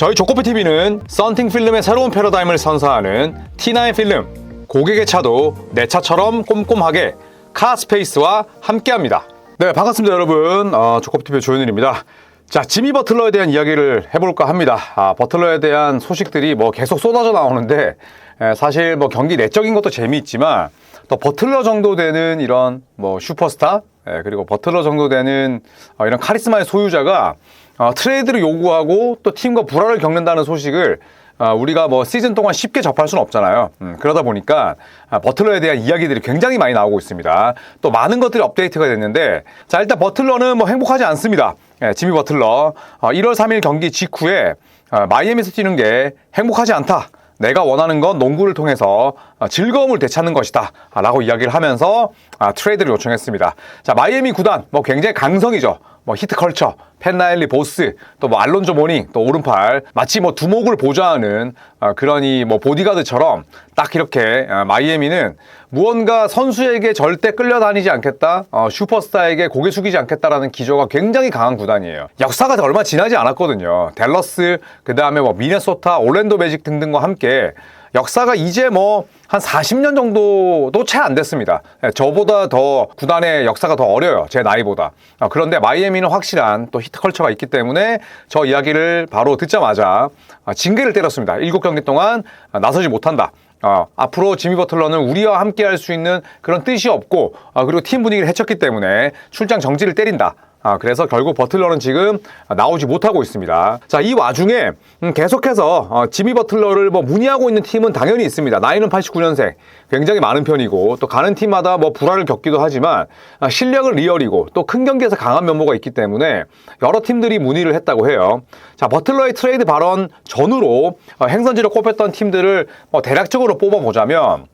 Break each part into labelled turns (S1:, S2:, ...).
S1: 저희 조코피TV는 썬팅 필름의 새로운 패러다임을 선사하는 T9 필름 고객의 차도 내 차처럼 꼼꼼하게 카스페이스와 함께합니다. 네 반갑습니다 여러분 어, 조코피TV의 조현일입니다. 자 지미 버틀러에 대한 이야기를 해볼까 합니다. 아, 버틀러에 대한 소식들이 뭐 계속 쏟아져 나오는데 에, 사실 뭐 경기 내적인 것도 재미있지만 또 버틀러 정도 되는 이런 뭐 슈퍼스타 예, 그리고 버틀러 정도 되는 어, 이런 카리스마의 소유자가 어, 트레이드를 요구하고 또 팀과 불화를 겪는다는 소식을 어, 우리가 뭐 시즌 동안 쉽게 접할 수는 없잖아요. 음, 그러다 보니까 아, 버틀러에 대한 이야기들이 굉장히 많이 나오고 있습니다. 또 많은 것들이 업데이트가 됐는데 자 일단 버틀러는 뭐 행복하지 않습니다. 예, 지미 버틀러 어, 1월 3일 경기 직후에 어, 마이애미에서 뛰는 게 행복하지 않다. 내가 원하는 건 농구를 통해서 어, 즐거움을 되찾는 것이다. 아, 라고 이야기를 하면서 아, 트레이드를 요청했습니다. 자, 마이애미 구단, 뭐 굉장히 강성이죠. 뭐 히트컬처, 펜나엘리 보스, 또 뭐 알론조 모닝, 또 오른팔, 마치 뭐 두목을 보좌하는 어, 그런 이뭐 보디가드처럼 딱 이렇게 어, 마이애미는 무언가 선수에게 절대 끌려다니지 않겠다, 어, 슈퍼스타에게 고개 숙이지 않겠다라는 기조가 굉장히 강한 구단이에요. 역사가 얼마 지나지 않았거든요. 댈러스, 그 다음에 뭐 미네소타, 올랜도 매직 등등과 함께 역사가 이제 뭐 한 40년 정도도 채 안 됐습니다. 예, 저보다 더 구단의 역사가 더 어려요. 제 나이보다. 아, 그런데 마이애미는 확실한 또 히트 컬처가 있기 때문에 저 이야기를 바로 듣자마자 아, 징계를 때렸습니다. 7경기 동안 아, 나서지 못한다. 어, 앞으로 지미 버틀러는 우리와 함께 할 수 있는 그런 뜻이 없고, 아, 그리고 팀 분위기를 해쳤기 때문에 출장 정지를 때린다. 아, 그래서 결국 버틀러는 지금 나오지 못하고 있습니다. 자, 이 와중에 음, 계속해서 어, 지미 버틀러를 뭐 문의하고 있는 팀은 당연히 있습니다. 나이는 89년생, 굉장히 많은 편이고 또 가는 팀마다 뭐 불화를 겪기도 하지만 아, 실력은 리얼이고 또 큰 경기에서 강한 면모가 있기 때문에 여러 팀들이 문의를 했다고 해요. 자, 버틀러의 트레이드 발언 전후로 어, 행선지로 꼽혔던 팀들을 뭐 대략적으로 뽑아보자면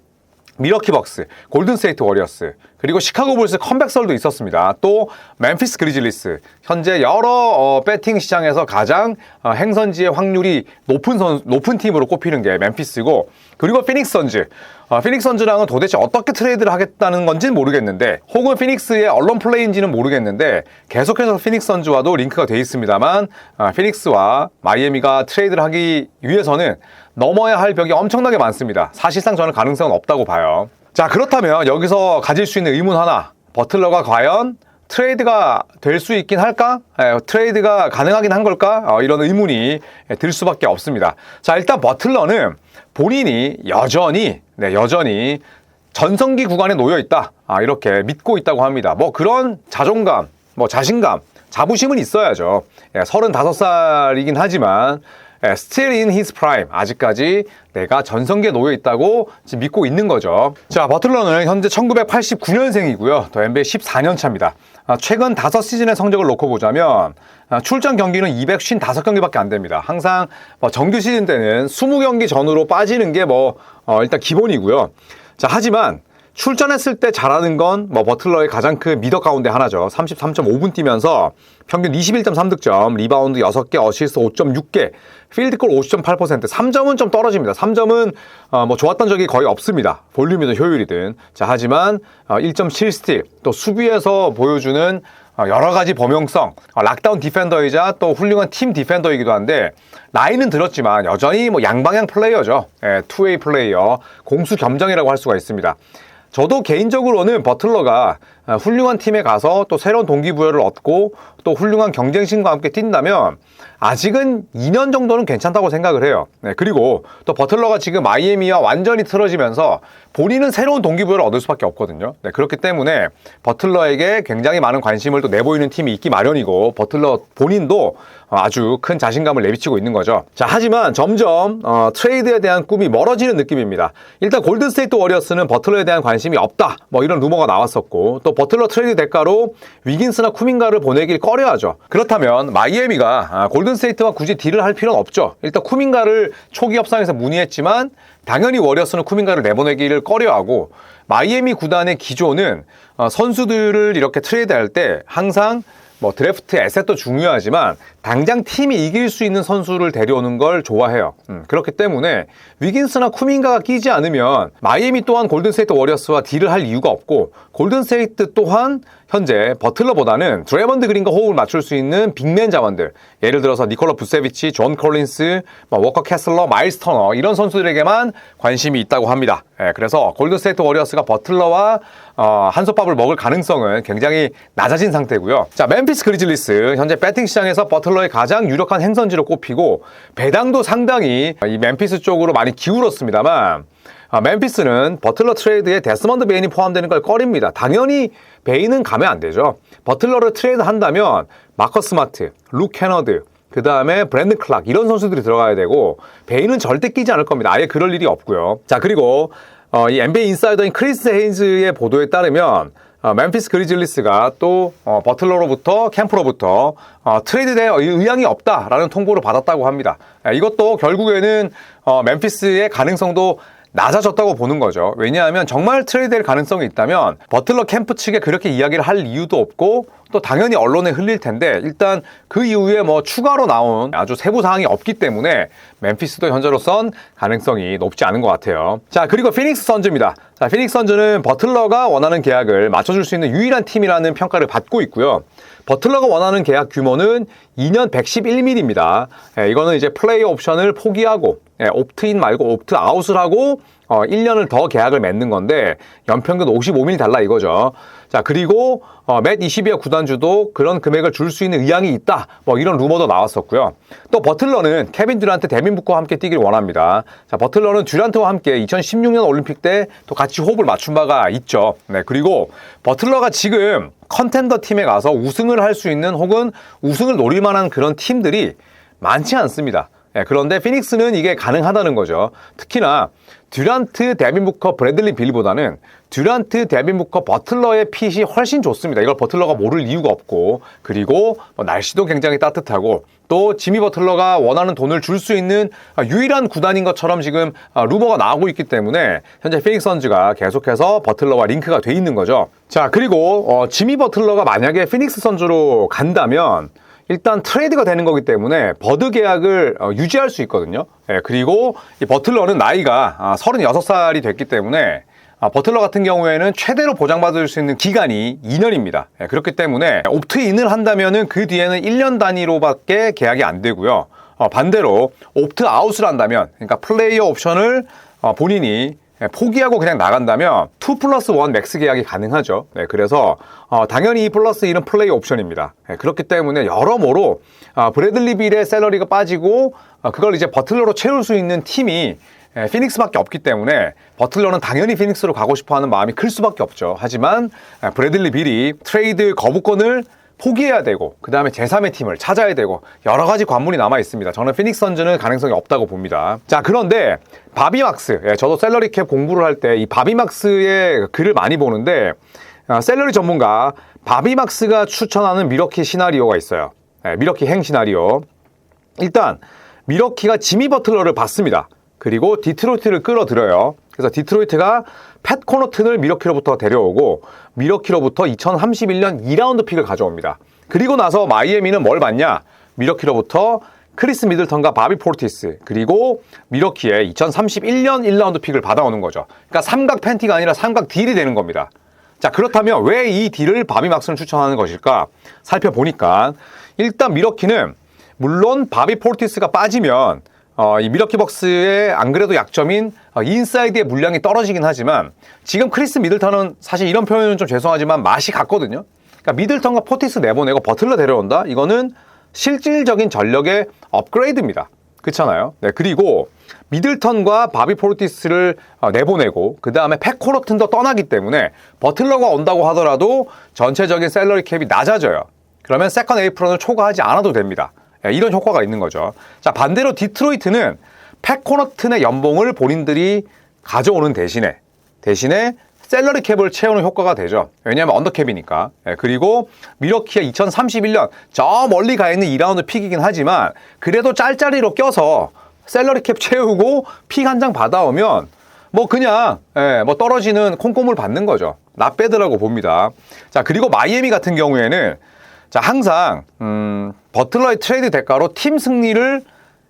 S1: 미러키 벅스, 골든스테이트 워리어스, 그리고 시카고 불스 컴백설도 있었습니다. 또 멤피스 그리즐리스, 현재 여러 어, 배팅 시장에서 가장 어, 행선지의 확률이 높은 선, 높은 팀으로 꼽히는 게 멤피스고, 그리고 피닉스 선즈. 어, 피닉스 선즈랑은 도대체 어떻게 트레이드를 하겠다는 건지는 모르겠는데, 혹은 피닉스의 언론 플레이인지는 모르겠는데, 계속해서 피닉스 선즈와도 링크가 돼 있습니다만, 어, 피닉스와 마이애미가 트레이드를 하기 위해서는 넘어야 할 벽이 엄청나게 많습니다. 사실상 저는 가능성은 없다고 봐요. 자, 그렇다면 여기서 가질 수 있는 의문 하나. 버틀러가 과연 트레이드가 될 수 있긴 할까? 에, 트레이드가 가능하긴 한 걸까? 어, 이런 의문이 들 수밖에 없습니다. 자, 일단 버틀러는 본인이 여전히, 네, 여전히 전성기 구간에 놓여 있다. 아, 이렇게 믿고 있다고 합니다. 뭐 그런 자존감, 뭐 자신감, 자부심은 있어야죠. 예, 35살이긴 하지만 예, still in his prime. 아직까지 내가 전성기에 놓여 있다고 지금 믿고 있는 거죠. 자, 버틀러는 현재 1989년생이고요. 더 NBA 14년 차입니다. 아, 최근 5시즌의 성적을 놓고 보자면 아, 출전 경기는 255경기밖에 안 됩니다. 항상 뭐 정규 시즌 때는 20경기 전후로 빠지는 게 뭐 일단 기본이고요. 자, 하지만 출전했을 때 잘하는 건 뭐 버틀러의 가장 큰 미덕 가운데 하나죠. 33.5분 뛰면서 평균 21.3득점, 리바운드 6개, 어시스트 5.6개, 필드골 50.8%, 3점은 좀 떨어집니다. 3점은 어, 뭐 좋았던 적이 거의 없습니다. 볼륨이든 효율이든. 자, 하지만 어, 1.7스틸, 또 수비에서 보여주는 어, 여러 가지 범용성, 어, 락다운 디펜더이자 또 훌륭한 팀 디펜더이기도 한데 나이는 들었지만 여전히 뭐 양방향 플레이어죠. 예, 투웨이 플레이어, 공수 겸정이라고 할 수가 있습니다. 저도 개인적으로는 버틀러가 아, 훌륭한 팀에 가서 또 새로운 동기부여를 얻고 또 훌륭한 경쟁심과 함께 뛴다면 아직은 2년 정도는 괜찮다고 생각을 해요. 네, 그리고 또 버틀러가 지금 마이애미와 완전히 틀어지면서 본인은 새로운 동기부여를 얻을 수밖에 없거든요. 네, 그렇기 때문에 버틀러에게 굉장히 많은 관심을 또 내보이는 팀이 있기 마련이고 버틀러 본인도 아주 큰 자신감을 내비치고 있는 거죠. 자, 하지만 점점 어, 트레이드에 대한 꿈이 멀어지는 느낌입니다. 일단 골든스테이트 워리어스는 버틀러에 대한 관심이 없다. 뭐 이런 루머가 나왔었고 또 버틀러 트레이드 대가로 위긴스나 쿠민가를 보내길 꺼려하죠. 그렇다면 마이애미가 아, 골든스테이트와 굳이 딜을 할 필요는 없죠. 일단 쿠민가를 초기 협상에서 문의했지만 당연히 워리어스는 쿠민가를 내보내기를 꺼려하고 마이애미 구단의 기조는 어, 선수들을 이렇게 트레이드할 때 항상 뭐 드래프트 에셋도 중요하지만 당장 팀이 이길 수 있는 선수를 데려오는 걸 좋아해요. 음, 그렇기 때문에 위긴스나 쿠민가가 끼지 않으면 마이애미 또한 골든스테이트 워리어스와 딜을 할 이유가 없고 골든스테이트 또한 현재 버틀러보다는 드레먼드 그린과 호흡을 맞출 수 있는 빅맨 자원들 예를 들어서 니콜라 부세비치, 존 콜린스, 뭐 워커 캐슬러, 마일스 터너 이런 선수들에게만 관심이 있다고 합니다. 예, 그래서 골든스테이트 워리어스가 버틀러와 어, 한솥밥을 먹을 가능성은 굉장히 낮아진 상태고요. 자, 멤피스 그리즐리스 현재 배팅 시장에서 버틀러의 가장 유력한 행선지로 꼽히고 배당도 상당히 이 멤피스 쪽으로 많이 기울었습니다만 아, 멤피스는 버틀러 트레이드에 데스먼드 베인이 포함되는 걸 꺼립니다. 당연히 베인은 가면 안 되죠. 버틀러를 트레이드 한다면 마커스 마트, 룩 캐너드, 그 다음에 브랜드 클락 이런 선수들이 들어가야 되고 베인은 절대 끼지 않을 겁니다. 아예 그럴 일이 없고요. 자 그리고 어, 이 NBA 인사이더인 크리스 헤인즈의 보도에 따르면 어, 멤피스 그리즐리스가 또 어, 버틀러로부터 캠프로부터 어, 트레이드될 의향이 없다라는 통보를 받았다고 합니다. 예, 이것도 결국에는 어, 멤피스의 가능성도 낮아졌다고 보는 거죠. 왜냐하면 정말 트레이드될 가능성이 있다면 버틀러 캠프 측에 그렇게 이야기를 할 이유도 없고 또 당연히 언론에 흘릴 텐데 일단 그 이후에 뭐 추가로 나온 아주 세부 사항이 없기 때문에 멤피스도 현재로선 가능성이 높지 않은 것 같아요. 자 그리고 피닉스 선즈입니다. 자 피닉스 선즈는 버틀러가 원하는 계약을 맞춰줄 수 있는 유일한 팀이라는 평가를 받고 있고요. 버틀러가 원하는 계약 규모는 2년 111mm입니다. 예, 이거는 이제 플레이어 옵션을 포기하고 예, 옵트인 말고 옵트아웃을 하고 어, 1년을 더 계약을 맺는 건데 연평균 55mm 달라 이거죠. 자 그리고 어, 맷 22여 구단주도 그런 금액을 줄 수 있는 의향이 있다. 뭐 이런 루머도 나왔었고요. 또 버틀러는 케빈 듀란트, 데빈 부커와 함께 뛰길 원합니다. 자 버틀러는 듀란트와 함께 2016년 올림픽 때 또 같이 호흡을 맞춘 바가 있죠. 네 그리고 버틀러가 지금 컨텐더 팀에 가서 우승을 할 수 있는 혹은 우승을 노릴 만한 그런 팀들이 많지 않습니다. 예, 그런데 피닉스는 이게 가능하다는 거죠. 특히나 듀란트, 데빈 부커, 브래들리 빌보다는 듀란트, 데빈 부커, 버틀러의 핏이 훨씬 좋습니다. 이걸 버틀러가 모를 이유가 없고 그리고 뭐 날씨도 굉장히 따뜻하고 또 지미 버틀러가 원하는 돈을 줄 수 있는 유일한 구단인 것처럼 지금 루머가 나오고 있기 때문에 현재 피닉스 선즈가 계속해서 버틀러와 링크가 돼 있는 거죠. 자 그리고 어, 지미 버틀러가 만약에 피닉스 선즈로 간다면 일단 트레이드가 되는 거기 때문에 버드 계약을 어, 유지할 수 있거든요. 예, 그리고 이 버틀러는 나이가 아, 36살이 됐기 때문에 아, 버틀러 같은 경우에는 최대로 보장받을 수 있는 기간이 2년입니다. 예, 그렇기 때문에 옵트인을 한다면은 그 뒤에는 1년 단위로밖에 계약이 안 되고요. 어, 반대로 옵트아웃을 한다면, 그러니까 플레이어 옵션을 어, 본인이 예, 포기하고 그냥 나간다면 2 플러스 1 맥스 계약이 가능하죠. 네, 그래서 어, 당연히 2 플러스 1은 플레이 옵션입니다. 네, 그렇기 때문에 여러모로 어, 브래들리 빌의 셀러리가 빠지고 어, 그걸 이제 버틀러로 채울 수 있는 팀이 예, 피닉스밖에 없기 때문에 버틀러는 당연히 피닉스로 가고 싶어하는 마음이 클 수밖에 없죠. 하지만 예, 브래들리 빌이 트레이드 거부권을 포기해야 되고 그 다음에 제3의 팀을 찾아야 되고 여러 가지 관문이 남아 있습니다. 저는 피닉스 선즈는 가능성이 없다고 봅니다. 자 그런데 바비막스 예, 저도 셀러리 캡 공부를 할 때 이 바비막스의 글을 많이 보는데 어, 셀러리 전문가 바비막스가 추천하는 미러키 시나리오가 있어요. 예, 미러키 행 시나리오. 일단 미러키가 지미 버틀러를 받습니다. 그리고 디트로이트를 끌어들여요. 그래서 디트로이트가 팻 코너튼을 미러키로부터 데려오고 미러키로부터 2031년 2라운드 픽을 가져옵니다. 그리고 나서 마이애미는 뭘 받냐? 미러키로부터 크리스 미들턴과 바비 포르티스 그리고 미러키의 2031년 1라운드 픽을 받아오는 거죠. 그러니까 삼각 팬티가 아니라 삼각 딜이 되는 겁니다. 자 그렇다면 왜 이 딜을 바비 막스는 추천하는 것일까? 살펴보니까 일단 미러키는 물론 바비 포르티스가 빠지면 어, 이 미러키 벅스의 안 그래도 약점인 어, 인사이드의 물량이 떨어지긴 하지만 지금 크리스 미들턴은 사실 이런 표현은 좀 죄송하지만 맛이 같거든요. 그러니까 미들턴과 포티스 내보내고 버틀러 데려온다? 이거는 실질적인 전력의 업그레이드입니다. 그렇잖아요. 네, 그리고 미들턴과 바비 포르티스를 어, 내보내고 그 다음에 패코너튼도 떠나기 때문에 버틀러가 온다고 하더라도 전체적인 셀러리 캡이 낮아져요. 그러면 세컨 에이프런을 초과하지 않아도 됩니다. 예, 이런 효과가 있는 거죠. 자, 반대로 디트로이트는 패코너튼의 연봉을 본인들이 가져오는 대신에 대신에 셀러리 캡을 채우는 효과가 되죠. 왜냐하면 언더캡이니까. 예, 그리고 미러키의 2031년 저 멀리 가 있는 2라운드 픽이긴 하지만 그래도 짤짤이로 껴서 셀러리 캡 채우고 픽 한 장 받아오면 뭐 그냥 예, 뭐 떨어지는 콩고물 받는 거죠. 나빼드라고 봅니다. 자 그리고 마이애미 같은 경우에는 자 항상 음, 버틀러의 트레이드 대가로 팀 승리를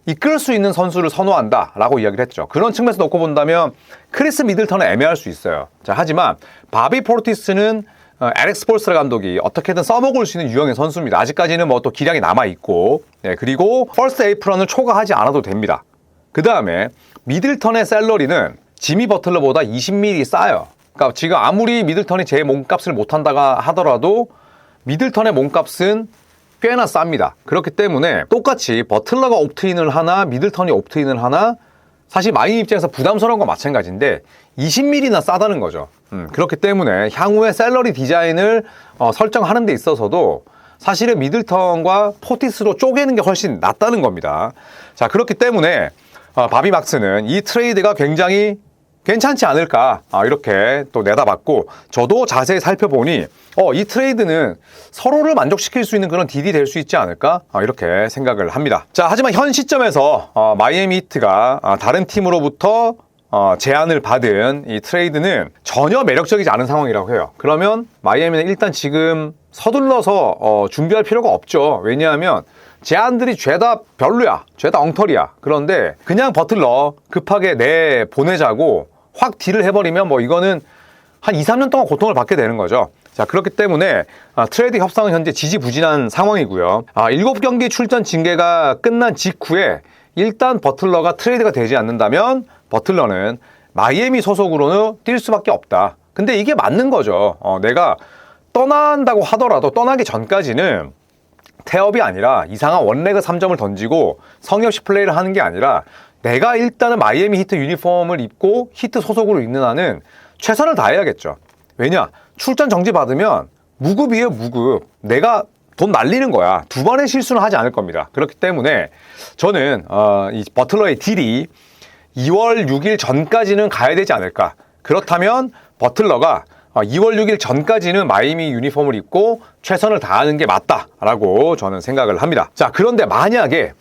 S1: 이끌 수 있는 선수를 선호한다라고 이야기를 했죠. 그런 측면에서 놓고 본다면 크리스 미들턴은 애매할 수 있어요. 자, 하지만 바비 포르티스는 어, 에렉 스 폴스라 감독이 어떻게든 써먹을 수 있는 유형의 선수입니다. 아직까지는 뭐 또 기량이 남아 있고, 네, 그리고 퍼스트 에이프런을 초과하지 않아도 됩니다. 그 다음에 미들턴의 셀러리는 지미 버틀러보다 20mm 싸요. 그러니까 지금 아무리 미들턴이 제 몸값을 못한다가 하더라도 미들턴의 몸값은 꽤나 쌉니다. 그렇기 때문에 똑같이 버틀러가 옵트인을 하나 미들턴이 옵트인을 하나 사실 마인 입장에서 부담스러운 건 마찬가지인데 20mm나 싸다는 거죠. 음, 그렇기 때문에 향후에 셀러리 디자인을 어, 설정하는 데 있어서도 사실은 미들턴과 포티스로 쪼개는 게 훨씬 낫다는 겁니다. 자, 그렇기 때문에 어, 바비 막스는 이 트레이드가 굉장히 괜찮지 않을까 아, 이렇게 또 내다봤고 저도 자세히 살펴보니 어, 이 트레이드는 서로를 만족시킬 수 있는 그런 딜이 될 수 있지 않을까 아, 이렇게 생각을 합니다. 자 하지만 현 시점에서 어, 마이애미 히트가 아, 다른 팀으로부터 어, 제안을 받은 이 트레이드는 전혀 매력적이지 않은 상황이라고 해요. 그러면 마이애미는 일단 지금 서둘러서 어, 준비할 필요가 없죠. 왜냐하면 제안들이 죄다 별로야. 죄다 엉터리야. 그런데 그냥 버틀러 급하게 내 보내자고 확 딜을 해버리면 뭐 이거는 한 2, 3년 동안 고통을 받게 되는 거죠. 자, 그렇기 때문에 아, 트레이드 협상은 현재 지지부진한 상황이고요. 아, 7경기 출전 징계가 끝난 직후에 일단 버틀러가 트레이드가 되지 않는다면 버틀러는 마이애미 소속으로는 뛸 수밖에 없다. 근데 이게 맞는 거죠. 어, 내가 떠난다고 하더라도 떠나기 전까지는 태업이 아니라 이상한 원레그 3점을 던지고 성의 없이 플레이를 하는 게 아니라 내가 일단은 마이애미 히트 유니폼을 입고 히트 소속으로 있는 한은 최선을 다해야겠죠. 왜냐? 출전 정지 받으면 무급이에요, 무급. 내가 돈 날리는 거야. 두 번의 실수는 하지 않을 겁니다. 그렇기 때문에 저는 어, 이 버틀러의 딜이 2월 6일 전까지는 가야 되지 않을까. 그렇다면 버틀러가 2월 6일 전까지는 마이미 유니폼을 입고 최선을 다하는 게 맞다라고 저는 생각을 합니다. 자, 그런데 만약에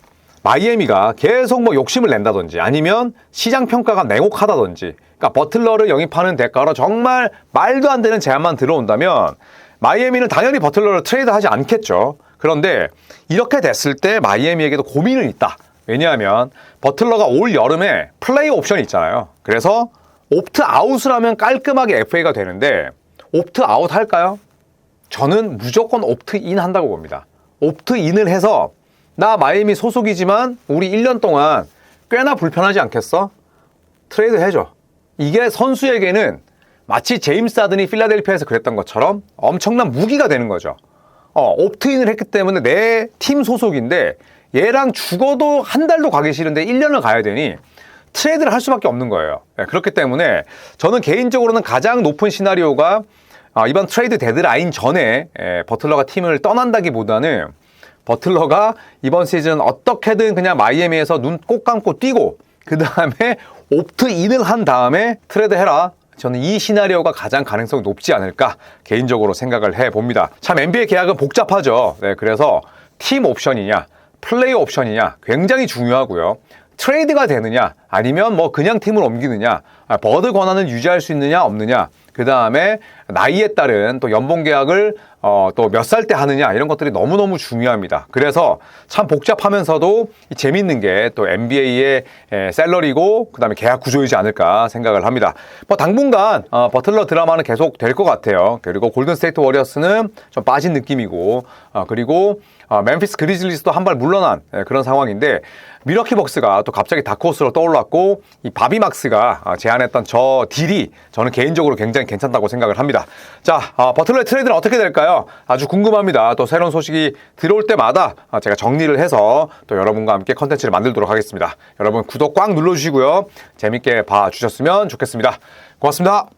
S1: 마이애미가 계속 뭐 욕심을 낸다든지 아니면 시장 평가가 냉혹하다든지 그러니까 버틀러를 영입하는 대가로 정말 말도 안 되는 제안만 들어온다면 마이애미는 당연히 버틀러를 트레이드하지 않겠죠. 그런데 이렇게 됐을 때 마이애미에게도 고민은 있다. 왜냐하면 버틀러가 올 여름에 플레이 옵션이 있잖아요. 그래서 옵트 아웃을 하면 깔끔하게 FA가 되는데 옵트 아웃 할까요? 저는 무조건 옵트 인 한다고 봅니다. 옵트 인을 해서 나 마이애미 소속이지만 우리 1년 동안 꽤나 불편하지 않겠어? 트레이드 해줘. 이게 선수에게는 마치 제임스 하든이 필라델피아에서 그랬던 것처럼 엄청난 무기가 되는 거죠. 어, 옵트인을 했기 때문에 내 팀 소속인데 얘랑 죽어도 한 달도 가기 싫은데 1년을 가야 되니 트레이드를 할 수밖에 없는 거예요. 네, 그렇기 때문에 저는 개인적으로는 가장 높은 시나리오가 아, 이번 트레이드 데드라인 전에 에, 버틀러가 팀을 떠난다기보다는 버틀러가 이번 시즌 어떻게든 그냥 마이애미에서 눈 꼭 감고 뛰고 그 다음에 옵트인을 한 다음에 트레이드 해라. 저는 이 시나리오가 가장 가능성이 높지 않을까 개인적으로 생각을 해 봅니다. 참 NBA 계약은 복잡하죠. 네, 그래서 팀 옵션이냐, 플레이 옵션이냐 굉장히 중요하고요. 트레이드가 되느냐 아니면 뭐 그냥 팀을 옮기느냐 아, 버드 권한을 유지할 수 있느냐 없느냐 그 다음에 나이에 따른 또 연봉 계약을 어, 또 몇 살 때 하느냐 이런 것들이 너무너무 중요합니다. 그래서 참 복잡하면서도 재밌는 게 또 NBA의 에, 셀러리고 그다음에 계약 구조이지 않을까 생각을 합니다. 뭐 당분간 어, 버틀러 드라마는 계속 될 것 같아요. 그리고 골든 스테이트 워리어스는 좀 빠진 느낌이고 어, 그리고 어, 멤피스 그리즐리스도 한 발 물러난 예, 그런 상황인데 미러키 벅스가 또 갑자기 다크호스로 떠올랐고 이 바비 막스가 아, 제안했던 저 딜이 저는 개인적으로 굉장히 괜찮다고 생각을 합니다. 자, 아, 버틀러의 트레이드는 어떻게 될까요? 아주 궁금합니다. 또 새로운 소식이 들어올 때마다 아, 제가 정리를 해서 또 여러분과 함께 컨텐츠를 만들도록 하겠습니다. 여러분 구독 꽉 눌러주시고요. 재밌게 봐주셨으면 좋겠습니다. 고맙습니다.